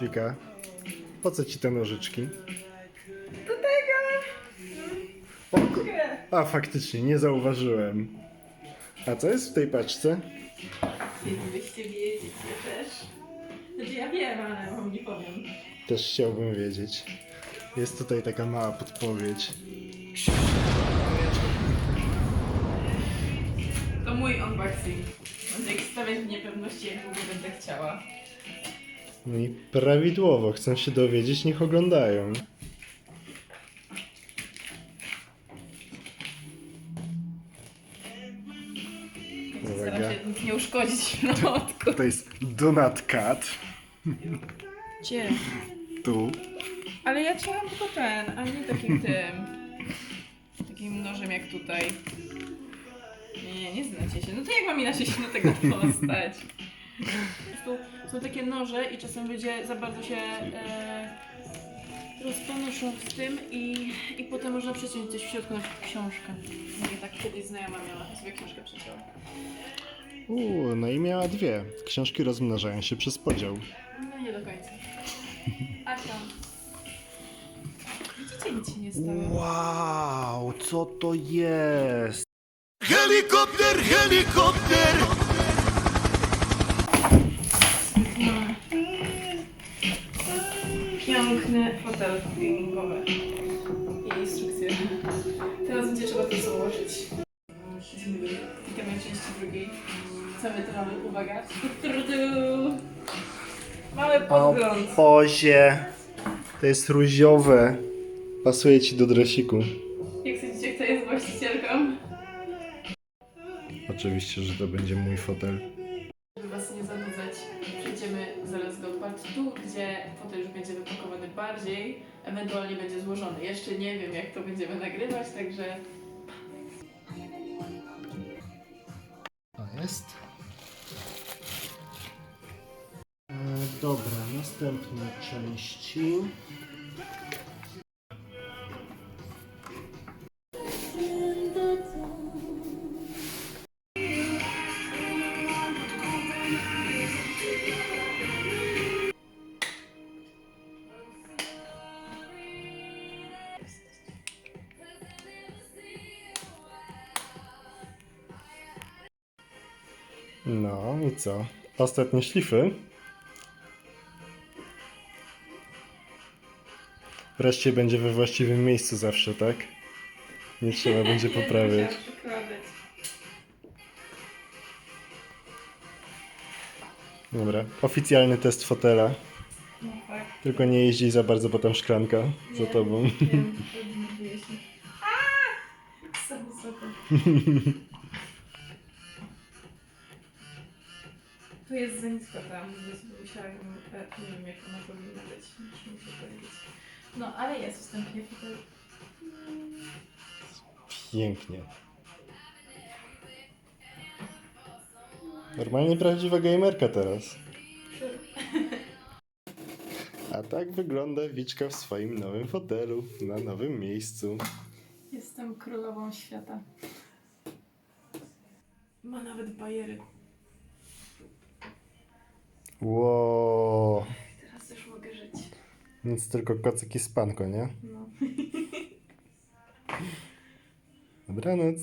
Wika, po co ci te nożyczki? Do tego! O, a faktycznie, nie zauważyłem. A co jest w tej paczce? Chcielibyście wiedzieć, ja też. Znaczy ja wiem, ale wam nie powiem. Też chciałbym wiedzieć. Jest tutaj taka mała podpowiedź. To mój unboxing. Będę ich stawiać w niepewności, jak długo będę chciała. No i prawidłowo, chcą się dowiedzieć, niech oglądają. Uwaga. Staram się nic nie uszkodzić w środku. To jest Donut Cat. Gdzie? Tu. Ale ja chciałam tylko ten, a nie takim tym. Takim nożem jak tutaj. Nie, nie, znacie się. No to jak mam inaczej się do tego dostać? Po prostu są takie noże i czasem ludzie za bardzo się e, rozpanoszą w tym i, i potem można przeciąć coś w środku, na przykład książkę. Nie tak kiedyś znajoma miała, sobie książkę przecięła. Uuu, no i miała dwie. Książki rozmnażają się przez podział. No nie do końca. Asia. Widzicie, nic się nie stało. Wow, co to jest? Helikopter, helikopter! Piękny fotel gamingowy i instrukcje. Teraz będzie trzeba to założyć. Witamy w części drugiej. Co my tu mamy? Uwaga. Tu, tu, tu. Mały podgląd. Bozie. To jest różowe. Pasuje ci do dresiku. Jak sądzicie, kto jest właścicielką? Oczywiście, że to będzie mój fotel. Was nie zanudzać, przejdziemy zaraz do part tu, gdzie fotel już będzie wypakowany bardziej, ewentualnie będzie złożony. Jeszcze nie wiem, jak to będziemy nagrywać, także To jest. E, dobra, następne części. No i co? Ostatnie szlify. Wreszcie będzie we właściwym miejscu zawsze, tak? Nie trzeba będzie poprawiać. Dobra, oficjalny test fotela. No tak. Tylko nie jeździ za bardzo, bo tam szklanka za Nie, tobą. Wiem, mówiłeś mi. Aaa! Za wysoko. Tu jest za nisko tam, więc musiałam, e, nie wiem jak ona powinna być, muszę mi się powiedzieć. No, ale jest wstępnie fotel. Pięknie. Normalnie prawdziwa gamerka teraz. A tak wygląda Wiczka w swoim nowym fotelu, na nowym miejscu. Jestem królową świata. Ma nawet bajery. Ło, Teraz już mogę żyć. nic tylko kocyk i spanko, nie? No. Dobranoc.